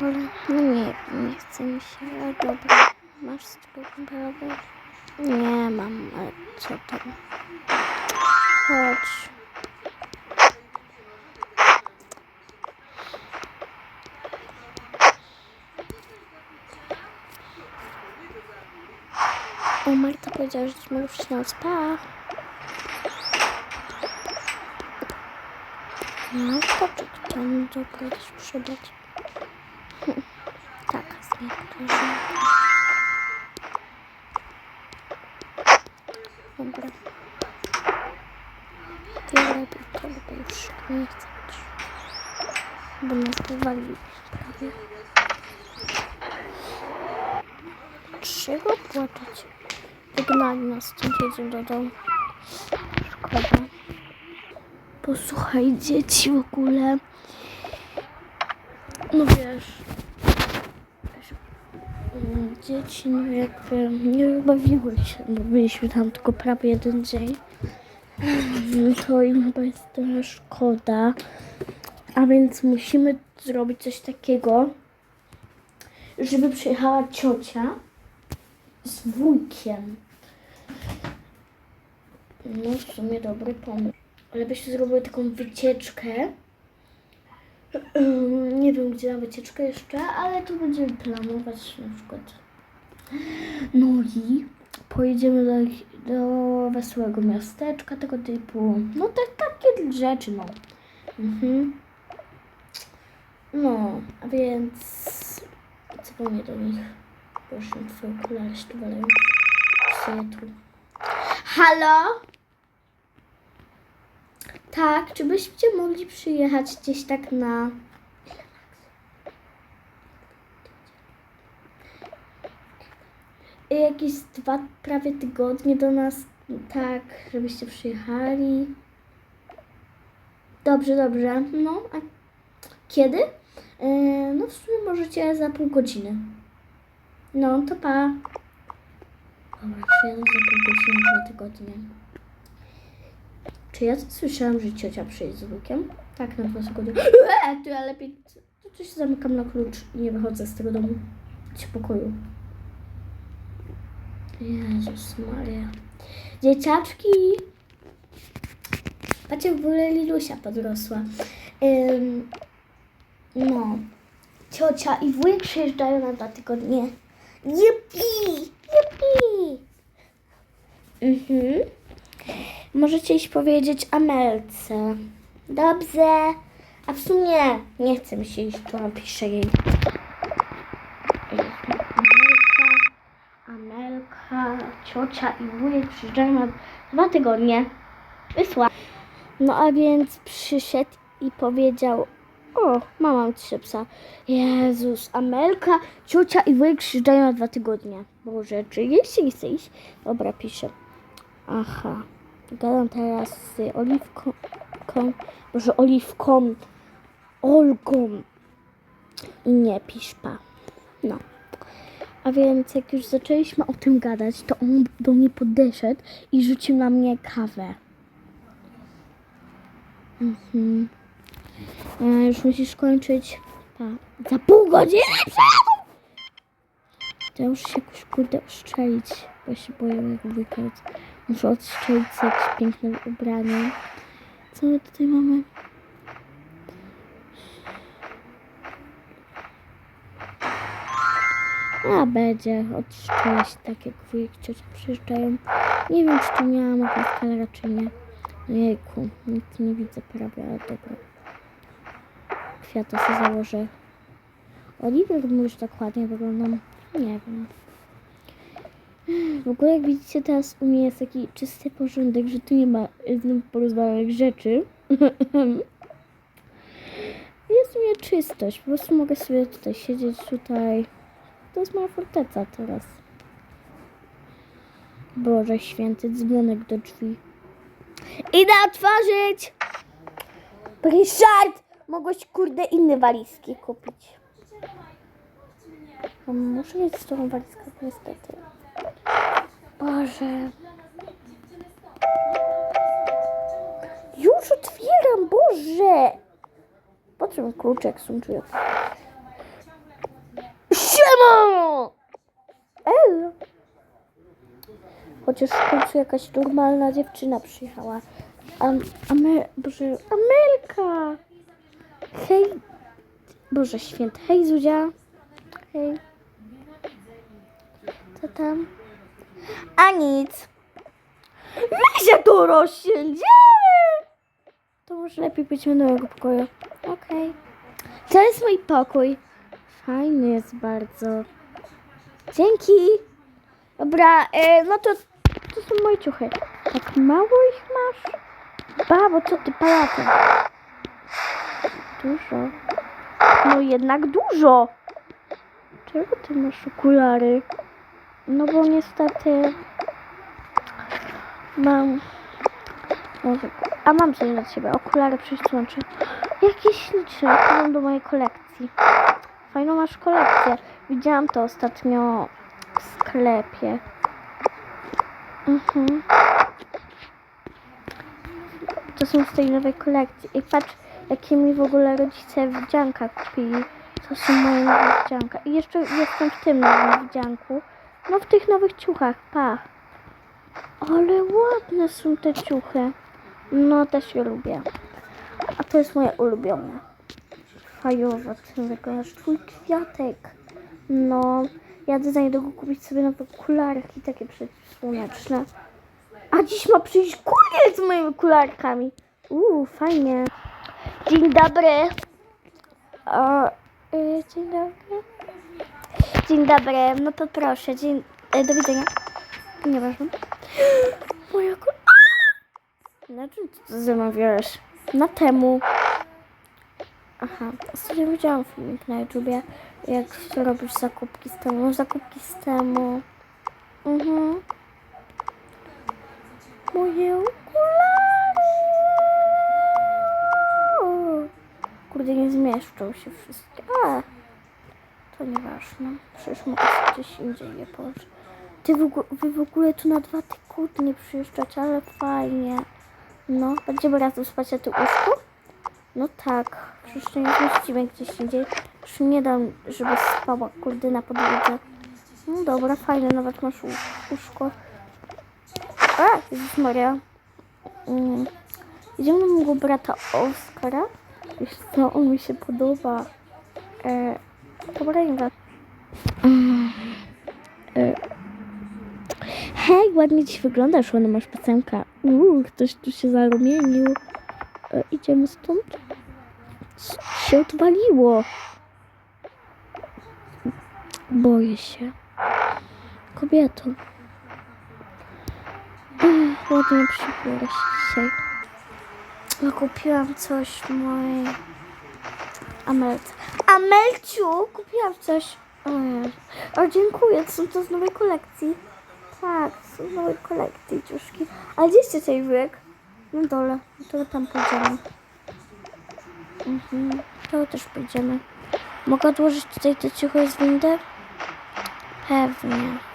Ale no nie, nie chce mi się, ale dobra. Masz kąpelowego? Nie mam, ale co tam? Chodź. O, Marta powiedziała, że mogę przyjść na noc. Pa! No, to czy kto mi to Dobra. Tyle lepiej bo już nie chcę być. Bo nas wywalili prawie. Czego płaczeć? Wygnali nas stąd, jedziemy do domu. Szkoda. Posłuchaj dzieci w ogóle. No wiesz. Dzieci no jakby nie bawiły się, bo byliśmy tam tylko prawie jeden dzień. Mm, To im chyba jest trochę szkoda. A więc musimy zrobić coś takiego, żeby przyjechała ciocia z wujkiem. No w sumie dobry pomysł. Ale byście zrobiły taką wycieczkę. Nie wiem gdzie na wycieczkę jeszcze, ale to będziemy planować na przykład. No i pojedziemy do, do wesołego miasteczka tego typu. No te takie rzeczy, no. Mhm. No, a więc dzwonię do nich. Proszę, twoje okulary się tu walają. Tu. Halo? Tak, czy byście mogli przyjechać gdzieś tak na... Jakieś dwa prawie tygodnie do nas, tak, żebyście przyjechali. Dobrze, dobrze. No, a kiedy? Yy, no w sumie możecie za pół godziny. No, to pa. Dobra, przyjadę za pół godziny, dwa tygodnie. Czy ja słyszałam, że ciocia przyjedzie z wujkiem? Tak, na dwa tygodnie. Eee, to ja lepiej... To, się zamykam na klucz i nie wychodzę z tego domu. Z pokoju. Jezus Maria. Dzieciaczki! Patrzcie, w ogóle Lilusia podrosła. Ym, no. Ciocia i wujek przyjeżdżają na dwa tygodnie. Jupi! Jupi! Mhm. Możecie iść powiedzieć Amelce. Dobrze. A w sumie nie chcę mi się iść, to napiszę jej. Amelka, Amelka, ciocia i wujek przyjeżdżają na dwa tygodnie. Wysła. No a więc przyszedł i powiedział o, mama trzy psa. Jezus, Amelka, ciocia i wujek przyjeżdżają na dwa tygodnie. Boże, czy nie chce iść? Dobra, piszę. Aha. Gadam teraz z Oliwką. Może Oliwką. Olgą. I nie piszpa. No. A więc jak już zaczęliśmy o tym gadać, to on do mnie podeszedł i rzucił na mnie kawę. Mhm. E, już musisz kończyć. Pa. Za pół godziny przyjadą! To ja się jakoś kurde oszczelić, bo się boję jak wykaz. Muszę odstrzelić sobie jakieś piękne ubranie. Co my tutaj mamy? A będzie odstrzelić tak jak wujek ciocia przyjeżdżają. Nie wiem czy tu miałam kamerę czy nie. Jejku, nic nie widzę prawie, ale dobra. Kwiata sobie założę. Oliver mówisz tak ładnie wyglądam. Nie wiem. W ogóle jak widzicie teraz u mnie jest taki czysty porządek, że tu nie ma znów porozwalonych rzeczy. jest u mnie czystość. Po prostu mogę sobie tutaj siedzieć tutaj. To jest moja forteca teraz. Boże święty, dzwonek do drzwi. Idę otworzyć! Richard! Mogłeś kurde inne walizki kupić. Muszę mieć z tą walizkę niestety. Boże. Już otwieram, Boże! Po czym kluczek sączyłem? Siema! El! Chociaż w końcu jakaś normalna dziewczyna przyjechała. Am, Boże, Amelka! Hej! Boże święty, hej Zuzia! Hej. Co tam? A nic. Misia tu rozsiędziemy! To może lepiej pójdźmy do mojego pokoju. Okej. To jest mój pokój. Fajny jest bardzo. Dzięki. Dobra, e, no to to są moje ciuchy. Tak mało ich masz? Babo, co ty palaty? Dużo. No jednak dużo. Czego ty masz okulary? No bo niestety mam... Może- A mam coś dla ciebie. Okulary przeświadczę. Jakie śliczne. Mam do mojej kolekcji. Fajną masz kolekcję. Widziałam to ostatnio w sklepie. Mhm. To są z tej nowej kolekcji. I patrz, jakie mi w ogóle rodzice wdzianka kupili. To są moje nowe wdzianka. I jeszcze jestem w tym nowym wdzianku. No w tych nowych ciuchach, pa. Ale ładne są te ciuchy. No też je lubię. A to jest moje ulubione. Fajowe, ty wyglądasz twój kwiatek. No, jadę za niedługo kupić sobie nowe okulary i takie przeciwsłoneczne. A dziś ma przyjść kurier z moimi okularkami. Uuu, fajnie. Dzień dobry. O, y, dzień dobry. Dzień dobry, no to proszę, dzień, e, do widzenia. Nieważne. Moja kul... Na czym ty to zamawiałeś? Na temu. Aha, ostatnio widziałam filmik na YouTubie, jak robisz zakupki z temu. Zakupki z temu. Mhm. Moje okulary. Kurde, nie zmieszczą się wszystkie. A, to nieważne. Przecież mogę gdzieś indziej je położyć. Ty w, ogó- wy w ogóle tu na dwa tygodnie przyjeżdżacie, ale fajnie. No, będziemy razem spać na tym łóżku? No tak, przecież nie zmieścimy gdzieś indziej. Już nie dam, żeby spała kurde na podłodze. No dobra, fajne, nawet masz łó- łóżko. A, Jezus Maria. Mm. Idziemy do mojego brata Oskara. Wiesz co, on mi się podoba. E, dobra, nie. Mm. E. Hej, ładnie ci wyglądasz, ładnie masz piosenkę. Uuu, ktoś tu się zarumienił. E, idziemy stąd? Co się odwaliło? Boję się. Kobieto. Ładnie przybiorę się dzisiaj. No, kupiłam coś mojej Amelce. Amelciu, kupiłam coś. O, dziękuję, to są to z nowej kolekcji. Tak, są z nowej kolekcji ciuszki. A gdzie jest tutaj wujek? Na dole. To tam pójdziemy. Mhm, to też pójdziemy. Mogę odłożyć tutaj te ciuchy z windy? Pewnie.